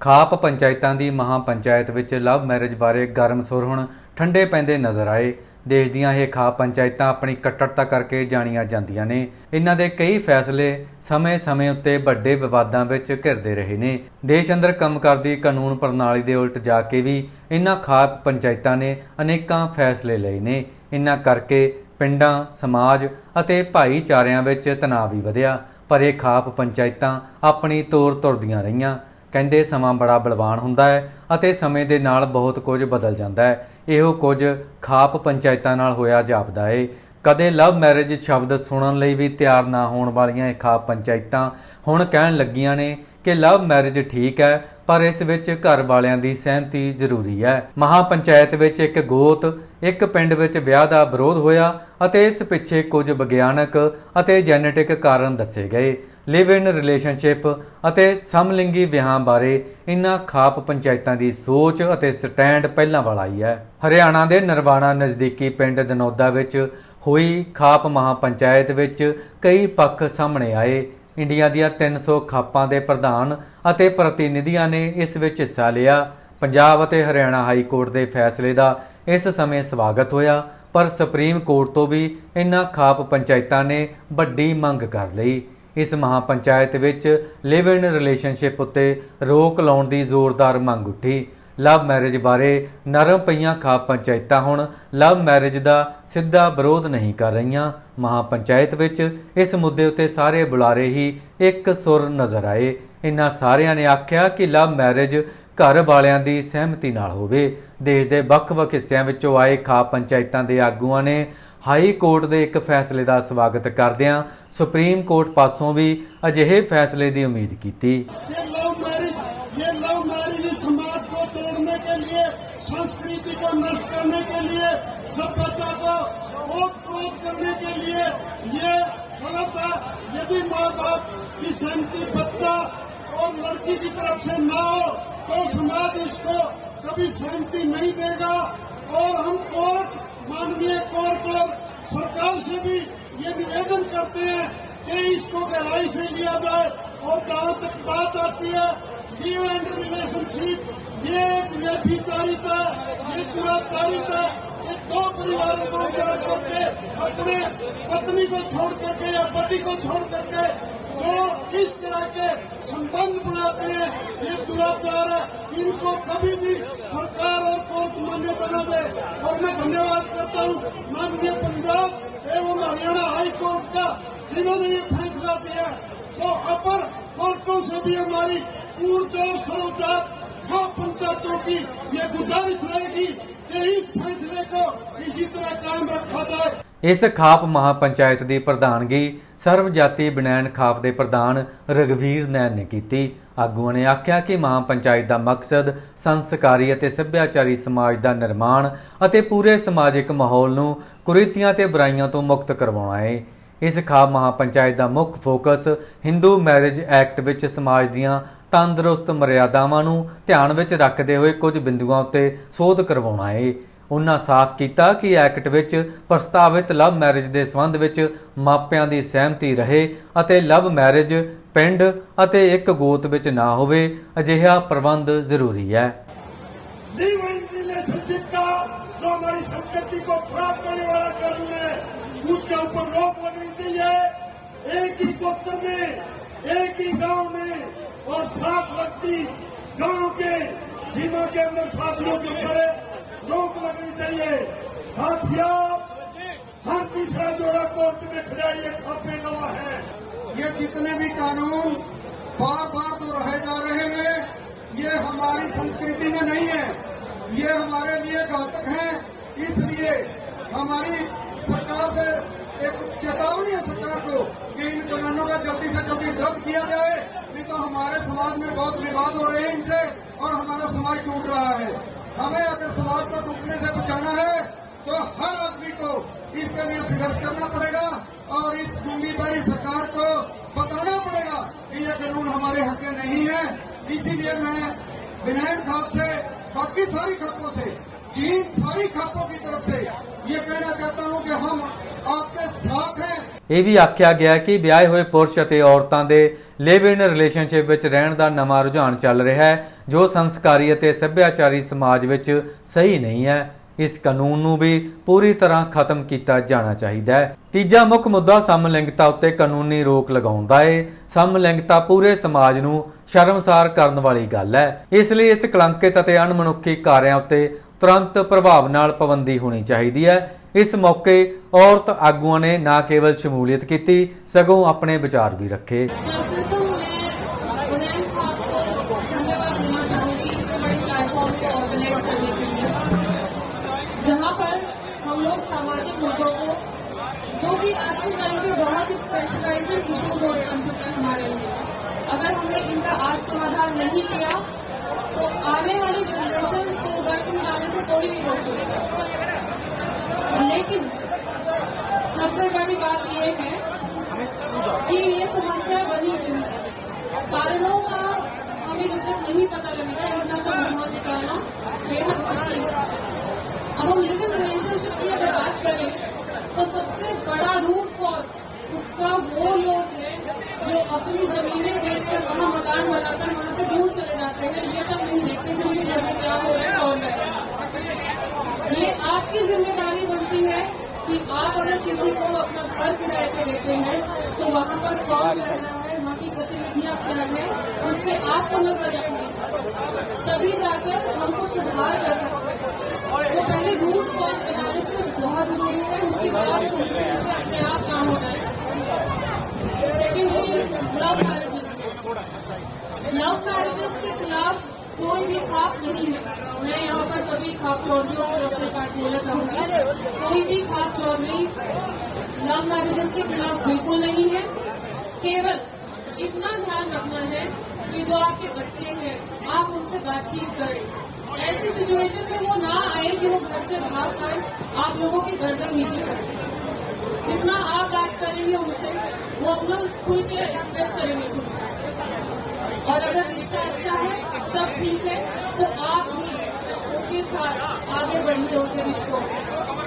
ਖਾਪ ਪੰਚਾਇਤਾਂ ਦੀ ਮਹਾ ਪੰਚਾਇਤ ਵਿੱਚ ਲਵ ਮੈਰਿਜ ਬਾਰੇ ਗਰਮ ਸੁਰ ਹੁਣ ਠੰਡੇ ਪੈਂਦੇ ਨਜ਼ਰ ਆਏ। ਦੇਸ਼ ਦੀਆਂ ਇਹ ਖਾਪ ਪੰਚਾਇਤਾਂ ਆਪਣੀ ਕੱਟੜਤਾ ਕਰਕੇ ਜਾਣੀਆਂ ਜਾਂਦੀਆਂ ਨੇ। ਇਹਨਾਂ ਦੇ ਕਈ ਫੈਸਲੇ ਸਮੇਂ-ਸਮੇਂ ਉੱਤੇ ਵੱਡੇ ਵਿਵਾਦਾਂ ਵਿੱਚ ਘਿਰਦੇ ਰਹੇ ਨੇ। ਦੇਸ਼ ਅੰਦਰ ਕੰਮ ਕਰਦੀ ਕਾਨੂੰਨ ਪ੍ਰਣਾਲੀ ਦੇ ਉਲਟ ਜਾ ਕੇ ਵੀ ਇਹਨਾਂ ਖਾਪ ਪੰਚਾਇਤਾਂ ਨੇ ਅਨੇਕਾਂ ਫੈਸਲੇ ਲਏ ਨੇ। ਇਹਨਾਂ ਕਰਕੇ ਪਿੰਡਾਂ, ਸਮਾਜ ਅਤੇ ਭਾਈਚਾਰਿਆਂ ਵਿੱਚ ਤਣਾਅ ਵੀ ਵਧਿਆ। ਪਰ ਇਹ ਖਾਪ ਪੰਚਾਇਤਾਂ ਆਪਣੀ ਤੋਰ ਤੁਰਦੀਆਂ ਰਹੀਆਂ। ਕਹਿੰਦੇ ਸਮਾਂ ਬੜਾ ਬਲਵਾਨ ਹੁੰਦਾ ਹੈ ਅਤੇ ਸਮੇਂ ਦੇ ਨਾਲ ਬਹੁਤ ਕੁਝ ਬਦਲ ਜਾਂਦਾ ਹੈ। ਇਹੋ ਕੁਝ ਖਾਪ ਪੰਚਾਇਤਾਂ ਨਾਲ ਹੋਇਆ ਜਾਪਦਾ ਏ। ਕਦੇ ਲਵ ਮੈਰਿਜ ਸ਼ਬਦ ਸੁਣਨ ਲਈ ਵੀ ਤਿਆਰ ਨਾ ਹੋਣ ਵਾਲੀਆਂ ਇਹ ਖਾਪ ਪੰਚਾਇਤਾਂ ਹੁਣ ਕਹਿਣ ਲੱਗੀਆਂ ਨੇ ਕਿ ਲਵ ਮੈਰਿਜ ਠੀਕ ਹੈ, ਪਰ ਇਸ ਵਿੱਚ ਘਰ ਵਾਲਿਆਂ ਦੀ ਸਹਿਮਤੀ ਜ਼ਰੂਰੀ ਹੈ। ਮਹਾ ਪੰਚਾਇਤ ਵਿੱਚ ਇੱਕ ਗੋਤ, ਇੱਕ ਪਿੰਡ ਵਿੱਚ ਵਿਆਹ ਦਾ ਵਿਰੋਧ ਹੋਇਆ ਅਤੇ ਇਸ ਪਿੱਛੇ ਕੁਝ ਵਿਗਿਆਨਕ ਅਤੇ ਜੈਨੇਟਿਕ ਕਾਰਨ ਦੱਸੇ ਗਏ। ਲਿਵ ਇਨ ਰਿਲੇਸ਼ਨਸ਼ਿਪ ਅਤੇ ਸਮਲਿੰਗੀ ਵਿਆਹਾਂ ਬਾਰੇ ਇਨ੍ਹਾਂ ਖਾਪ ਪੰਚਾਇਤਾਂ ਦੀ ਸੋਚ ਅਤੇ ਸਟੈਂਡ ਪਹਿਲਾਂ ਵਾਲਾ ਹੀ ਹੈ। ਹਰਿਆਣਾ ਦੇ ਨਰਵਾਣਾ ਨਜ਼ਦੀਕੀ ਪਿੰਡ ਦਨੌਦਾ ਵਿੱਚ ਹੋਈ ਖਾਪ ਮਹਾ ਪੰਚਾਇਤ ਵਿੱਚ ਕਈ ਪੱਖ ਸਾਹਮਣੇ ਆਏ। ਇੰਡੀਆ ਦੀਆਂ 300 ਖਾਪਾਂ ਦੇ ਪ੍ਰਧਾਨ ਅਤੇ ਪ੍ਰਤੀਨਿਧੀਆਂ ਨੇ ਇਸ ਵਿੱਚ ਹਿੱਸਾ ਲਿਆ। ਪੰਜਾਬ ਅਤੇ ਹਰਿਆਣਾ ਹਾਈ ਕੋਰਟ ਦੇ ਫੈਸਲੇ ਦਾ ਇਸ ਸਮੇਂ ਸਵਾਗਤ ਹੋਇਆ, ਪਰ ਸੁਪਰੀਮ ਕੋਰਟ ਤੋਂ ਵੀ ਇਨ੍ਹਾਂ ਖਾਪ ਪੰਚਾਇਤਾਂ ਨੇ ਵੱਡੀ ਮੰਗ ਕਰ ਲਈ। ਇਸ ਮਹਾ ਪੰਚਾਇਤ ਵਿੱਚ ਲਿਵ ਇਨ ਰਿਲੇਸ਼ਨਸ਼ਿਪ ਉੱਤੇ ਰੋਕ ਲਾਉਣ ਦੀ ਜ਼ੋਰਦਾਰ ਮੰਗ ਉੱਠੀ। ਲਵ ਮੈਰਿਜ ਬਾਰੇ ਨਰਮ ਪਈਆਂ ਖਾ ਪੰਚਾਇਤਾਂ ਹੁਣ ਲਵ ਮੈਰਿਜ ਦਾ ਸਿੱਧਾ ਵਿਰੋਧ ਨਹੀਂ ਕਰ ਰਹੀਆਂ। ਮਹਾ ਪੰਚਾਇਤ ਵਿੱਚ ਇਸ ਮੁੱਦੇ ਉੱਤੇ ਸਾਰੇ ਬੁਲਾਰੇ ਹੀ ਇੱਕ ਸੁਰ ਨਜ਼ਰ ਆਏ। ਇਨ੍ਹਾਂ ਸਾਰਿਆਂ ਨੇ ਆਖਿਆ ਕਿ ਲਵ ਮੈਰਿਜ ਘਰ ਵਾਲਿਆਂ ਦੀ ਸਹਿਮਤੀ ਨਾਲ ਹੋਵੇ। ਦੇਸ਼ ਦੇ ਵੱਖ-ਵੱਖ ਹਿੱਸਿਆਂ ਵਿੱਚੋਂ ਆਏ ਖਾ ਪੰਚਾਇਤਾਂ ਦੇ ਆਗੂਆਂ ਨੇ ਹਾਈ ਕੋਰਟ ਦੇ ਇੱਕ ਫੈਸਲੇ ਦਾ ਸਵਾਗਤ ਕਰਦਿਆਂ ਸੁਪਰੀਮ ਕੋਰਟ ਪਾਸੋਂ ਵੀ ਅਜਿਹੇ ਫੈਸਲੇ ਦੀ ਉਮੀਦ ਕੀਤੀ ये लव मैरिज ये लव मैरिज इस समाज को तोड़ने के लिए संस्कृति को नष्ट करने के लिए सभ्यता को ओत प्रोत करने के लिए ये गलत है यदि माँ बाप की सहमति बच्चा और लड़की की तरफ से ना हो तो समाज इसको कभी सहमति नहीं देगा और हम कोर्ट माननीय कोर्ट और सरकार से भी ये निवेदन करते हैं कि इसको गहराई से लिया जाए और जहाँ तक बात आती है लिव एंड रिलेशनशिप ये एक व्यभिचारिता है ये दुराचारिता है कि दो परिवारों को उजाड़ करके, अपने पत्नी को छोड़ करके या पति को छोड़ करके जो इस तरह के संबंध बनाते हैं, ये दुराचार है, इनको कभी भी सरकार और कोर्ट मान्यता न दे। और मैं धन्यवाद करता हूँ माननीय पंजाब एवं हरियाणा हाई कोर्ट का, जिन्होंने ये फैसला दिया तो अपर कोर्टों से भी हमारी सरोचार खाप पंचायतों की ये गुजारिश रहेगी कि इस फैसले को इसी तरह कायम रखा जाए। ਇਸ ਖਾਪ ਮਹਾ ਪੰਚਾਇਤ ਦੀ ਪ੍ਰਧਾਨਗੀ ਸਰਵਜਾਤੀ ਬਨੈਣ ਖਾਪ ਦੇ ਪ੍ਰਧਾਨ ਰਗਵੀਰ ਨੈਣ ਨੇ ਕੀਤੀ। ਆਗੂਆਂ ਨੇ ਆਖਿਆ ਕਿ ਮਹਾ ਪੰਚਾਇਤ ਦਾ ਮਕਸਦ ਸੰਸਕਾਰੀ ਅਤੇ ਸੱਭਿਆਚਾਰੀ ਸਮਾਜ ਦਾ ਨਿਰਮਾਣ ਅਤੇ ਪੂਰੇ ਸਮਾਜਿਕ ਮਾਹੌਲ ਨੂੰ ਕੁਰੀਤੀਆਂ ਤੇ ਬੁਰਾਈਆਂ ਤੋਂ ਮੁਕਤ ਕਰਵਾਉਣਾ ਹੈ ਇਸ ਖਾਪ ਮਹਾ ਪੰਚਾਇਤ ਦਾ ਮੁੱਖ ਫੋਕਸ ਹਿੰਦੂ ਮੈਰਿਜ ਐਕਟ ਵਿੱਚ ਸਮਾਜ ਦੀਆਂ ਤੰਦਰੁਸਤ ਮਰਿਆਦਾਵਾਂ ਨੂੰ ਧਿਆਨ ਵਿੱਚ ਰੱਖਦੇ ਹੋਏ ਕੁਝ ਬਿੰਦੂਆਂ ਉੱਤੇ ਸੋਧ ਕਰਵਾਉਣਾ ਹੈ ਉਹਨਾਂ ਸਾਫ਼ ਕੀਤਾ ਕਿ ਐਕਟ ਵਿੱਚ ਪ੍ਰਸਤਾਵਿਤ ਲਵ ਮੈਰਿਜ ਦੇ ਸੰਬੰਧ ਵਿੱਚ ਮਾਪਿਆਂ ਦੀ ਸਹਿਮਤੀ ਰਹੇ ਅਤੇ ਲਵ ਮੈਰਿਜ ਪਿੰਡ ਅਤੇ ਇੱਕ ਗੋਤ ਵਿੱਚ ਨਾ ਹੋਵੇ ਅਜਿਹਾ ਪ੍ਰਬੰਧ ਜ਼ਰੂਰੀ ਹੈ लिव इन रिलेशनशिप का जो हमारी संस्कृति को खराब करने वाला कानून है उसके ऊपर रोक लगनी चाहिए एक ही गोत्र में एक ही गांव में और सात व्यक्ति गांव के सीमा के अंदर साथियों के ऊपर रोक लगनी चाहिए। साथियों, हर तीसरा जोड़ा कोर्ट में खड़ा ये खापे गवाह है। ये जितने भी कानून बार बार दोहराए जा रहे हैं, ये हमारी संस्कृति में नहीं है। ये हमारे लिए घातक है। इसलिए हमारी सरकार से एक चेतावनी है सरकार को कि इन कानूनों का जल्दी से जल्दी रद्द किया जाए, नहीं तो हमारे समाज में बहुत विवाद हो रहे हैं इनसे और हमारा समाज टूट रहा है। हमें अगर समाज को टूटने से बचाना है तो हर आदमी को इसके लिए संघर्ष करना पड़ेगा और इस गुंगी बारी सरकार को बताना पड़ेगा कि ये कानून हमारे हक में नहीं है। इसीलिए मैं विनयन खाप से बाकी सारी खापों से, चीन सारी खापों की तरफ़ से ये कहना चाहता हूँ कि हम आपके साथ हैं। ਇਹ ਵੀ ਆਖਿਆ ਗਿਆ ਕਿ ਵਿਆਹੇ ਹੋਏ ਪੁਰਸ਼ ਅਤੇ ਔਰਤਾਂ ਦੇ ਲਿਵ ਇਨ ਰਿਲੇਸ਼ਨਸ਼ਿਪ ਵਿੱਚ ਰਹਿਣ ਦਾ ਨਵਾਂ ਰੁਝਾਨ ਚੱਲ ਰਿਹਾ ਹੈ, ਜੋ ਸੰਸਕਾਰੀ ਅਤੇ ਸੱਭਿਆਚਾਰੀ ਸਮਾਜ ਵਿੱਚ ਸਹੀ ਨਹੀਂ ਹੈ। ਇਸ ਕਾਨੂੰਨ ਨੂੰ ਵੀ ਪੂਰੀ ਤਰ੍ਹਾਂ ਖਤਮ ਕੀਤਾ ਜਾਣਾ ਚਾਹੀਦਾ ਹੈ। ਤੀਜਾ ਮੁੱਖ ਮੁੱਦਾ ਸਮਲਿੰਗਤਾ ਉੱਤੇ ਕਾਨੂੰਨੀ ਰੋਕ ਲਗਾਉਂਦਾ ਹੈ ਸਮਲਿੰਗਤਾ ਪੂਰੇ ਸਮਾਜ ਨੂੰ ਸ਼ਰਮਸਾਰ ਕਰਨ ਵਾਲੀ ਗੱਲ ਹੈ। ਇਸ ਲਈ ਇਸ ਕਲੰਕਿਤ ਅਤੇ ਅਣਮਨੁੱਖੀ ਕਾਰਿਆਂ ਉੱਤੇ ਤੁਰੰਤ ਪ੍ਰਭਾਵ ਨਾਲ ਪਾਬੰਦੀ ਹੋਣੀ ਚਾਹੀਦੀ ਹੈ। ਇਸ ਮੌਕੇ ਔਰਤ ਆਗੂਆਂ ਨੇ ਨਾ ਕੇਵਲ ਸ਼ਮੂਲੀਅਤ ਕੀਤੀ ਸਗੋਂ ਆਪਣੇ ਵਿਚਾਰ ਵੀ ਰੱਖੇ सर्वप्रथम मैं उन्नयन खान को धन्यवाद देना चाहूंगी इतने बड़े प्लेटफॉर्म को ऑर्गेनाइज करने के लिए जहां पर हम लोग सामाजिक मुद्दों को जो कि आज के टाइम पे बहुत ही प्रेशराइजिंग इश्यूज हो बन चुके हैं हमारे लिए अगर हमने इनका आज समाधान नहीं किया तो आने वाली जनरेशन को गर्भ में जाने से कोई नहीं रोक सकता लेकिन सबसे बड़ी बात यह है कि ये समस्या बनी हुई है। कारणों का हमें जब तक नहीं पता लगेगा, इनका समाधान निकालना बेहद मुश्किल है। अब हम लिविंग रिलेशनशिप की अगर बात करें तो सबसे बड़ा रूट कॉज उसका वो लोग हैं जो अपनी जमीनें बेचकर वहाँ मकान बनाकर वहाँ से दूर चले जाते हैं। ये तब नहीं देखते कि घर में क्या हो रहा है, कौन रह ये आपकी ज़िम्मेदारी बनती है कि आप अगर किसी को अपना घर किराए पे देते हैं तो वहाँ पर कौन रह रहा है वहाँ की गतिविधियाँ क्या है उस पर आपको नज़र रखनी है। तभी जाकर हम कुछ सुधार कर सकते हैं। तो पहले रूट कॉज एनालिसिस बहुत ज़रूरी है उसके बाद सोल्यूशन के अपने आप काम हो जाए। Secondly love marriages love marriages के खिलाफ कोई भी खाप नहीं है। मैं यहाँ पर सभी खाप चौधरीयों को से बोलना चाहूँगी। कोई भी खाप चौधरी लव मैरिजेस के खिलाफ बिल्कुल नहीं है। केवल इतना ध्यान रखना है कि जो आपके बच्चे हैं, आप उनसे बातचीत करें। ऐसी सिचुएशन में वो ना आए कि वो घर से भाग कर आप लोगों की गर्दन नीचे करें। जितना आप बात करेंगे उनसे, वो अपना खुल के एक्सप्रेस करेंगे। और अगर रिश्ता अच्छा है सब ठीक है तो आप भी उनके साथ आगे बढ़िए उनके रिश्तों में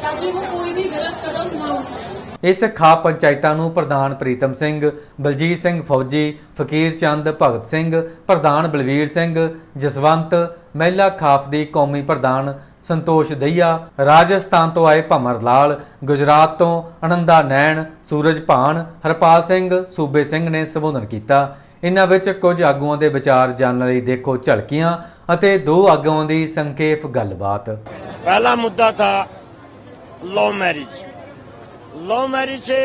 ताकि वो कोई भी गलत कदम ना उठाए ਇਸ ਖਾਪ ਪੰਚਾਇਤਾਂ ਨੂੰ ਪ੍ਰਧਾਨ ਪ੍ਰੀਤਮ ਸਿੰਘ ਬਲਜੀਤ ਸਿੰਘ ਫੌਜੀ ਫਕੀਰ ਚੰਦ ਭਗਤ ਸਿੰਘ ਪ੍ਰਧਾਨ ਬਲਵੀਰ ਸਿੰਘ ਜਸਵੰਤ ਮਹਿਲਾ ਖਾਪ ਦੀ ਕੌਮੀ ਪ੍ਰਧਾਨ ਸੰਤੋਸ਼ ਦਈਆ ਰਾਜਸਥਾਨ ਤੋਂ ਆਏ ਭਮਰ ਲਾਲ ਗੁਜਰਾਤ ਤੋਂ ਆਨੰਦਾ ਨੈਣ ਸੂਰਜ ਭਾਨ ਹਰਪਾਲ ਸਿੰਘ ਸੂਬੇ ਸਿੰਘ ਨੇ ਸੰਬੋਧਨ ਕੀਤਾ ਇਨ੍ਹਾਂ ਵਿੱਚ ਕੁਝ ਆਗੂਆਂ ਦੇ ਵਿਚਾਰ ਜਾਣਨ ਲਈ ਦੇਖੋ ਝਲਕੀਆਂ ਅਤੇ ਦੋ ਆਗੂਆਂ ਦੀ ਸੰਖੇਪ ਗੱਲਬਾਤ पहला मुद्दा था लव मैरिज लव मैरिज से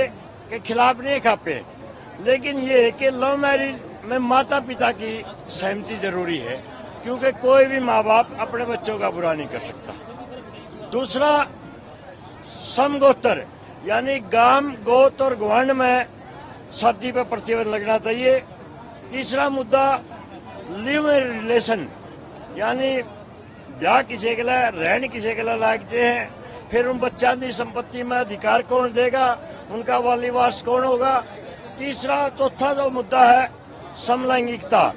के खिलाफ नहीं खापे लेकिन ये है कि लव मैरिज में माता पिता की सहमति जरूरी है क्योंकि कोई भी माँ बाप अपने बच्चों का बुरा नहीं कर सकता दूसरा समगोत्र यानी गांव गोत और गवंड में शादी पर प्रतिबंध लगना चाहिए तीसरा मुद्दा लिव रिलेशन यानी ब्याह किसी के लिए, रहन किसी के लिए लागते हैं। फिर उन बच्चा की संपत्ति में अधिकार कौन देगा? उनका वालीवास कौन होगा? तीसरा, चौथा जो मुद्दा है, समलैंगिकता।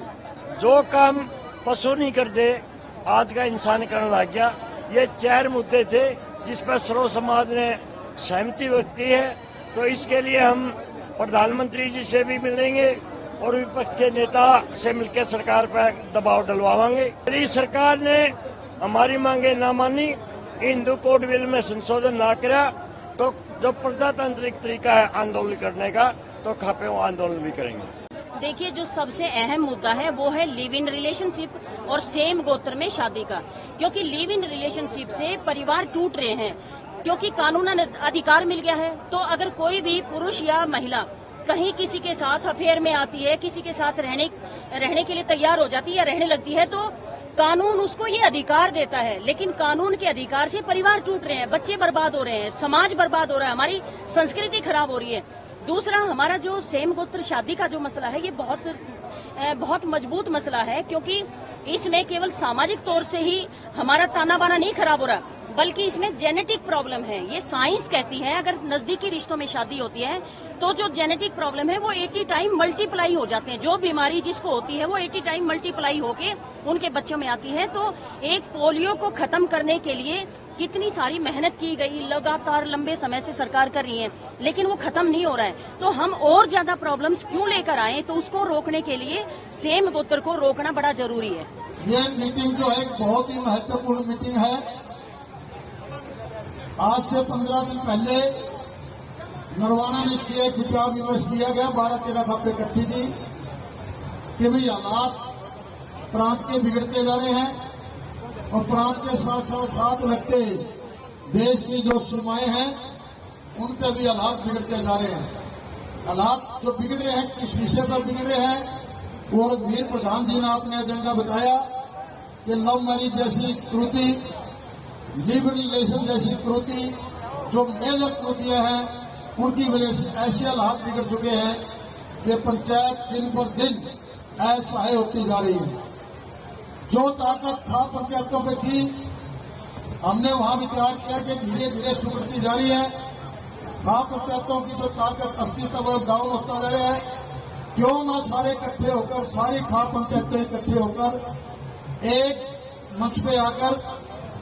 जो काम पशु नहीं करते, आज का इंसान करने लग गया। ये चार मुद्दे थे, जिस पर सर्व समाज ने सहमति व्यक्त की है। तो इसके लिए हम प्रधानमंत्री जी से भी मिलेंगे। और विपक्ष के नेता से मिलकर सरकार पर दबाव डलवाएँगे। यदि सरकार ने हमारी मांगे ना मानी हिंदू कोड बिल में संशोधन ना करा तो जो प्रजातांत्रिक तरीका है आंदोलन करने का तो खापे वो आंदोलन भी करेंगे। देखिए, जो सबसे अहम मुद्दा है वो है लिव इन रिलेशनशिप और सेम गोत्र में शादी का। क्योंकि लिव इन रिलेशनशिप से परिवार टूट रहे हैं, क्योंकि कानूनन अधिकार मिल गया है तो अगर कोई भी पुरुष या महिला कहीं किसी के साथ अफेयर में आती है, किसी के साथ रहने रहने के लिए तैयार हो जाती है या रहने लगती है तो कानून उसको ये अधिकार देता है। लेकिन कानून के अधिकार से परिवार टूट रहे हैं, बच्चे बर्बाद हो रहे हैं, समाज बर्बाद हो रहा है, हमारी संस्कृति खराब हो रही है। दूसरा, हमारा जो सेम गोत्र शादी का जो मसला है, ये बहुत बहुत मज़बूत मसला है, क्योंकि इसमें केवल सामाजिक तौर से ही हमारा ताना बाना नहीं खराब हो रहा। बल्कि इसमें जेनेटिक प्रॉब्लम है। ये साइंस कहती है, अगर नजदीकी रिश्तों में शादी होती है तो जो जेनेटिक प्रॉब्लम है, वो 80 टाइम मल्टीप्लाई हो जाते हैं। जो बीमारी जिसको होती है, वो 80 टाइम मल्टीप्लाई होके उनके बच्चों में आती है। तो एक पोलियो को खत्म करने के लिए कितनी सारी मेहनत की गई, लगातार लंबे समय से सरकार कर रही है, लेकिन वो खत्म नहीं हो रहा है। तो हम और ज़्यादा प्रॉब्लम्स क्यों लेकर आए? तो उसको रोकने के लिए सेम गोत्र को रोकना बड़ा ज़रूरी है। ये मीटिंग जो है बहुत ही महत्वपूर्ण मीटिंग है। आज से पंद्रह दिन पहले नरवाना में इसलिए एक विचार विमर्श किया गया, बारह तेरह खपे इकट्ठी थी कि भाई हालात प्रांत के बिगड़ते जा रहे हैं और प्रांत के साथ साथ साथ लगते देश की जो सीमाएँ हैं, उन पर भी हालात बिगड़ते जा रहे हैं। हालात जो बिगड़ रहे हैं, किस विषय पर बिगड़ रहे हैं और वीर प्रधान जी ने अपने एजेंडा बताया कि लव मैरिज जैसी कृति लिव रिलेशन जैसी कृति जो मेजर कृतियाँ हैं, उनकी वजह से ऐसे हालात बिगड़ चुके हैं कि पंचायत दिन पर दिन असहाय होती जा रही है। जो ताकत था पंचायतों पे थी, हमने वहाँ विचार किया कि धीरे धीरे सुधरती जा रही है। खाप पंचायतों की जो ताकत अस्तित्व डाउन होता जा रहा है। क्यों ना सारे इकट्ठे होकर, सारी खाप पंचायतें इकट्ठे होकर, एक मंच पे आकर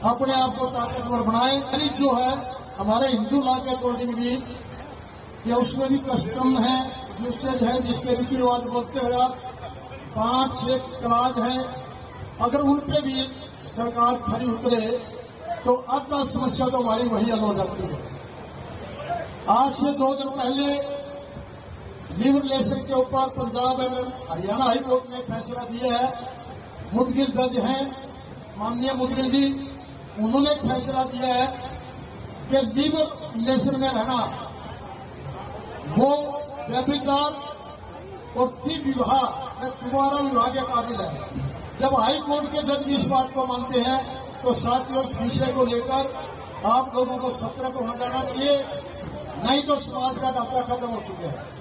अपने आप को ताकतवर बनाए। यानी जो है, हमारे हिंदू लॉ के अकॉर्डिंग भी कि उसमें भी कस्टम है यूसेज है, जिसके रीति रिवाज बोलते हैं आप। पाँच छह क्लाज हैं। अगर उन पे भी सरकार खड़ी उतरे तो अब तक समस्या तो हमारी वही हल हो जाती है। आज से दो दिन पहले लिव रिलेशन के ऊपर पंजाब एवं हरियाणा हाईकोर्ट ने फैसला दिया है। मुदगिल जज हैं। माननीय मुदगिल जी उन्होंने फैसला दिया है कि लिव रिलेशन में रहना, वो व्यभिचार और तीन विवाह में दोबारा विवाह के काबिल है। जब हाई कोर्ट के जज भी इस बात को मानते हैं तो साथियों, इस विषय को लेकर आप लोगों को सतर्क होना जाना चाहिए, नहीं तो समाज का ढांचा खत्म हो चुका है।